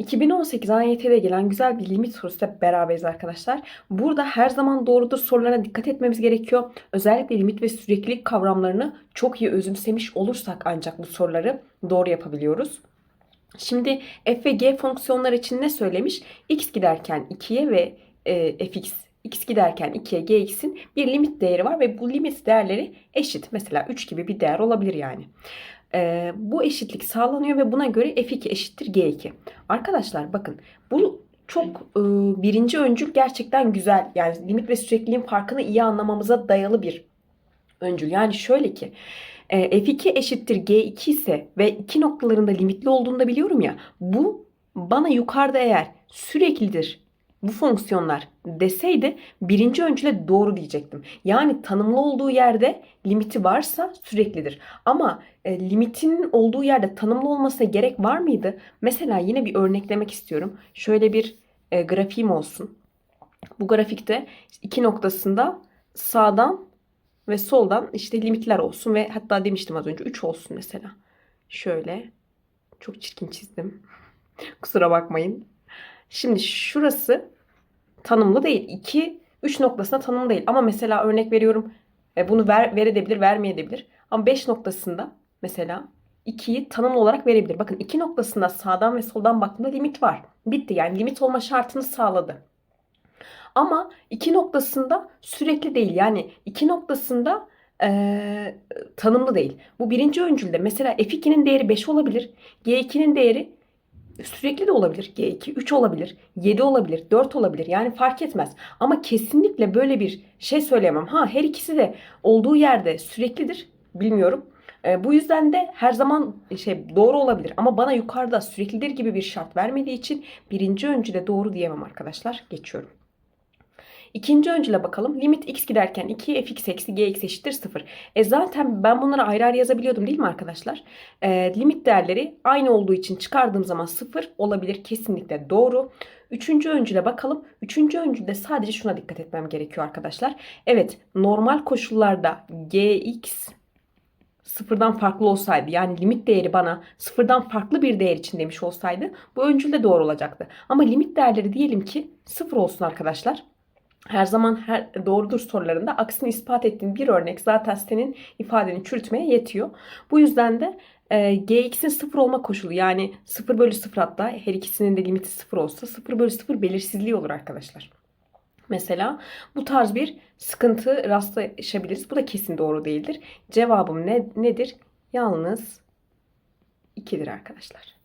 2018 AYT'de gelen güzel bir limit sorusuyla beraberiz arkadaşlar. Burada her zaman doğrudur sorularına dikkat etmemiz gerekiyor. Özellikle limit ve süreklilik kavramlarını çok iyi özümsemiş olursak ancak bu soruları doğru yapabiliyoruz. Şimdi f ve g fonksiyonlar için ne söylemiş? x giderken 2'ye ve e, fx x giderken 2'ye gx'in bir limit değeri var ve bu limit değerleri eşit. Mesela 3 gibi bir değer olabilir yani. E, bu eşitlik sağlanıyor ve buna göre f2 eşittir g2. Arkadaşlar bakın bu çok e, birinci öncül gerçekten güzel. Yani limit ve sürekliliğin farkını iyi anlamamıza dayalı bir öncül. Yani şöyle ki e, f2 eşittir g2 ise ve iki noktalarında limitli olduğunu da biliyorum ya. Bu bana yukarıda eğer süreklidir bu fonksiyonlar deseydi birinci öncüle doğru diyecektim. Yani tanımlı olduğu yerde limiti varsa süreklidir. Ama e, limitinin olduğu yerde tanımlı olmasına gerek var mıydı? Mesela yine bir örneklemek istiyorum. Şöyle bir e, grafiğim olsun. Bu grafikte iki noktasında sağdan ve soldan işte limitler olsun ve hatta demiştim az önce 3 olsun mesela. Şöyle çok çirkin çizdim. Kusura bakmayın. Şimdi şurası tanımlı değil. 2 3 noktasında tanımlı değil. Ama mesela örnek veriyorum e, bunu ver, verebilir, vermeyebilir. Ama 5 noktasında mesela 2'yi tanımlı olarak verebilir. Bakın 2 noktasında sağdan ve soldan baktığımda limit var. Bitti yani limit olma şartını sağladı. Ama iki noktasında sürekli değil. Yani iki noktasında e, tanımlı değil. Bu birinci öncülde mesela F2'nin değeri 5 olabilir. G2'nin değeri sürekli de olabilir. G2 3 olabilir. 7 olabilir. 4 olabilir. Yani fark etmez. Ama kesinlikle böyle bir şey söyleyemem. Ha her ikisi de olduğu yerde süreklidir. Bilmiyorum. E, bu yüzden de her zaman şey doğru olabilir. Ama bana yukarıda süreklidir gibi bir şart vermediği için birinci öncüde doğru diyemem arkadaşlar. Geçiyorum. İkinci öncüle bakalım. Limit x giderken 2 fx eksi gx eşittir 0. E zaten ben bunları ayrı ayrı yazabiliyordum değil mi arkadaşlar? E, limit değerleri aynı olduğu için çıkardığım zaman 0 olabilir. Kesinlikle doğru. Üçüncü öncüle bakalım. Üçüncü öncülde sadece şuna dikkat etmem gerekiyor arkadaşlar. Evet normal koşullarda gx sıfırdan farklı olsaydı yani limit değeri bana sıfırdan farklı bir değer için demiş olsaydı bu öncülde doğru olacaktı. Ama limit değerleri diyelim ki sıfır olsun arkadaşlar her zaman her doğrudur sorularında aksini ispat ettiğin bir örnek zaten senin ifadeni çürütmeye yetiyor. Bu yüzden de e, gx'in sıfır olma koşulu yani 0 bölü 0 hatta her ikisinin de limiti 0 olsa 0 bölü 0 belirsizliği olur arkadaşlar. Mesela bu tarz bir sıkıntı rastlaşabiliriz. Bu da kesin doğru değildir. Cevabım ne, nedir? Yalnız 2'dir arkadaşlar.